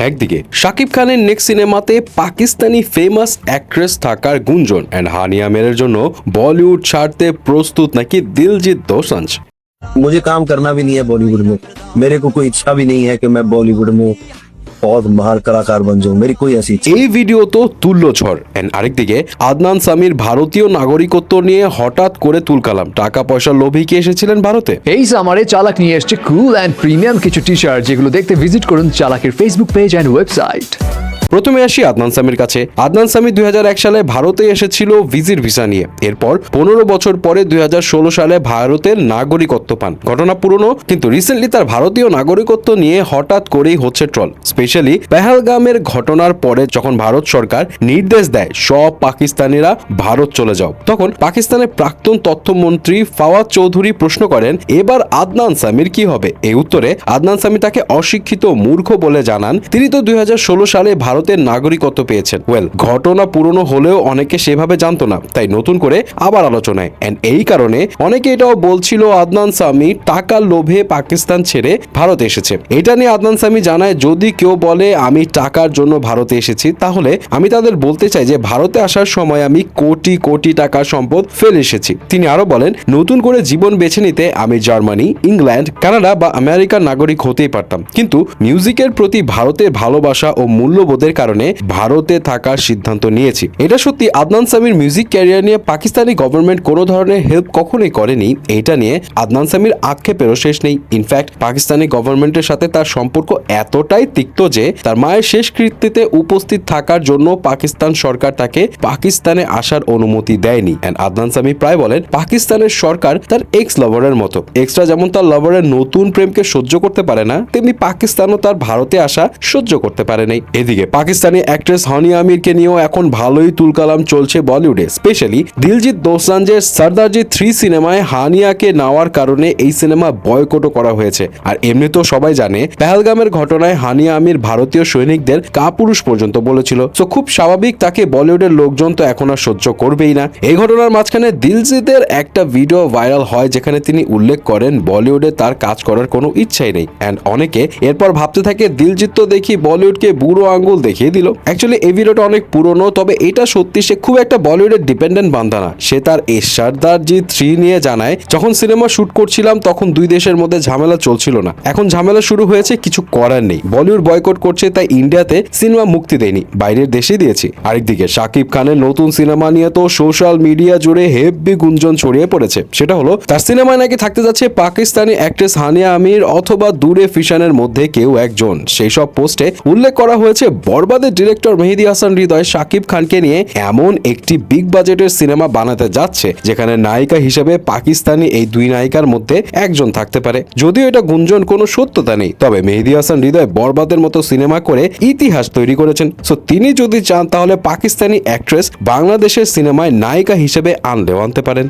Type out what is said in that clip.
একদিকে শাকিব খানের নেক্সট সিনেমাতে পাকিস্তানি ফেমাস অ্যাক্ট্রেস থাকার গুঞ্জন অ্যান্ড হানিয়া মেরের জন্য বলিউড ছাড়তে প্রস্তুত নাকি দিলজিৎ দোসাঞ্জ मुझे काम करना भी नहीं है बॉलीवुड में मेरे को कोई इच्छा भी नहीं है कि मैं बॉलीवुड में बहुत महान कलाकार बन जाऊं मेरी कोई ऐसी इच्छा এই ভিডিও তো তুল্য ঝড় অ্যান্ড আরেকদিকে আদনান সামির ভারতীয় নাগরিকত্ব নিয়ে হঠাৎ করে তুলকালাম টাকা পয়সা লোভী কি এসেছিলেন ভারতে এই সামারে চালাক নিয়ে এসছে কুল অ্যান্ড প্রিমিয়াম কিছু টি শার্ট যেগুলো দেখতে ভিজিট করুন চালাকের ফেসবুক পেজ অ্যান্ড ওয়েবসাইট প্রথমে আসি আদনান সামির কাছে। আদনান সামি দুই হাজার এক সালে ভারতে এসেছিল ভিজির ভিসা নিয়ে। এরপর পনেরো বছর পরে দুই সালে ভারতের নাগরিকত্ব পান। ঘটনা পুরনো, কিন্তু রিসেন্টলি তার ভারতীয় নাগরিকত্ব নিয়ে হঠাৎ করেই হচ্ছে ট্রল স্পেশালি পেহালগামের ঘটনার পরে যখন ভারত সরকার নির্দেশ দেয়, সব পাকিস্তানিরা ভারত চলে যাও। তখন পাকিস্তানের প্রাক্তন তথ্যমন্ত্রী ফাওয়াদ চৌধুরী প্রশ্ন করেন, এবার আদনান সামির কি হবে? এই উত্তরে আদনান সামি তাকে অশিক্ষিত মূর্খ বলে জানান। তিনি তো দুই হাজার ষোলো সালে ভারতের নাগরিকত্ব পেয়েছেন। ওয়েল ঘটনা পুরনো হলেও অনেকে সেভাবে জানতো না, তাই নতুন করে আবার আলোচনায়। এন্ড এই কারণে অনেকে এটাও বলছিল, আদনান সামি টাকার লোভে পাকিস্তান ছেড়ে ভারতে এসেছে। এটা নিয়ে আদনান সামি জানায়, যদি কেউ বলে আমি টাকার জন্য ভারতে এসেছি, তাহলে আমি তাদের বলতে চাই যে ভারতে আসার সময় আমি কোটি কোটি টাকার সম্পদ ফেলে এসেছি। তিনি আরও বলেন, নতুন করে জীবন বেছে নিতে আমি জার্মানি, ইংল্যান্ড, কানাডা বা আমেরিকার নাগরিক হতেই পারতাম। কিন্তু মিউজিকের প্রতি ভারতের ভালোবাসা ও মূল্যবোধের কারণে ভারতে থাকার সিদ্ধান্ত নিয়েছি। এটা সত্যি আদনান সামির মিউজিক ক্যারিয়ার নিয়ে পাকিস্তানি গভর্নমেন্ট কোনো ধরনের হেল্প কখনোই করেনি। এটা নিয়ে আদনান সামির আক্ষেপেরও শেষ নেই। ইনফ্যাক্ট পাকিস্তানি গভর্নমেন্টের সাথে তার সম্পর্ক এতটাই তিক্ত যে তার মায়ের শেষকৃত্যেতে উপস্থিত থাকার জন্য পাকিস্তান সরকার তাকে পাকিস্তানে আসার অনুমতি দেয়নি। And আদনান সামি প্রায় বলেন, পাকিস্তানের সরকার তার এক্স লাভারের মতো। এক্সট্রা যেমন তার লাভারের নতুন প্রেমকে সহ্য করতে পারে না, তেমনি পাকিস্তানও তার ভারতে আসা সহ্য করতে পারে নাই। এদিকে পাকিস্তানি অ্যাক্ট্রেস হানিয়া আমিরকে নিয়েও এখন ভালোই তুলকালাম চলছে বলিউডে। স্পেশালি দিলজিৎ দোসাঞ্জের সর্দারজি থ্রি সিনেমায় হানিয়াকে নেওয়ার কারণে এই সিনেমা বয়কটও করা হয়েছে। আর এমনি তো সবাই জানে, পেহেলগামের ঘটনায় হানিয়া আমির ভারতীয় সৈনিকদের কাপুরুষ পর্যন্ত বলেছিল। তো খুব স্বাভাবিক তাকে বলিউডের লোকজন তো এখন আর সহ্য করবেই না। এই ঘটনার মাঝখানে দিলজিতের একটা ভিডিও ভাইরাল হয় যেখানে তিনি উল্লেখ করেন, বলিউডে তার কাজ করার কোনো ইচ্ছাই নেই। অ্যান্ড অনেকে এরপর ভাবতে থাকে, দিলজিৎ তো দেখি বলিউডকে বুড়ো আঙ্গুল দেখিয়ে দিল। অ্যাকচুয়ালি এই ভিডিওটা অনেক পুরনো, তবে এটা সত্যি সে খুব একটা বলিউডের ডিপেন্ডেন্ট বান্ধা না। সে তার এই সর্দারজি থ্রি নিয়ে জানায়, যখন সিনেমা শুট করছিলাম, তখন দুই দেশের মধ্যে ঝামেলা চলছিল না। এখন ঝামেলা শুরু হয়েছে, কিছু করার নেই। বলিউড বয়কট করছে, তাই ইন্ডিয়াতে সিনেমা মুক্তি দেয়নি। বাইরের দেশে দিয়েছি। আরেকদিকে, শাকিব খানের নতুন সিনেমা নিয়ে তো সোশ্যাল মিডিয়া জুড়ে হেভি গুঞ্জন ছড়িয়ে পড়েছে। সেটা হলো, তার সিনেমায় নাকি থাকতে যাচ্ছে পাকিস্তানি অ্যাক্ট্রেস হানিয়া আমির অথবা দূরে ফিশানের মধ্যে কেউ একজন। সেই সব পোস্টে উল্লেখ করা হয়েছে বরবাদের ডিরেক্টর মেহেদি হাসান হৃদয় শাকিব খানকে নিয়ে এমন একটি বিগ বাজেটের সিনেমা বানাতে যাচ্ছে, যেখানে নায়িকা হিসেবে পাকিস্তানি এই দুই নায়িকার মধ্যে একজন থাকতে পারে। যদিও এটা গুঞ্জন, কোনো সত্যতা নেই। তবে মেহেদি হাসান হৃদয় বরবাদের মতো সিনেমা করে ইতিহাস তৈরি করেছেন। সো তিনি যদি চান, তাহলে পাকিস্তানি অ্যাক্ট্রেস বাংলাদেশের সিনেমায় নায়িকা হিসেবে আনলেও আনতে পারেন।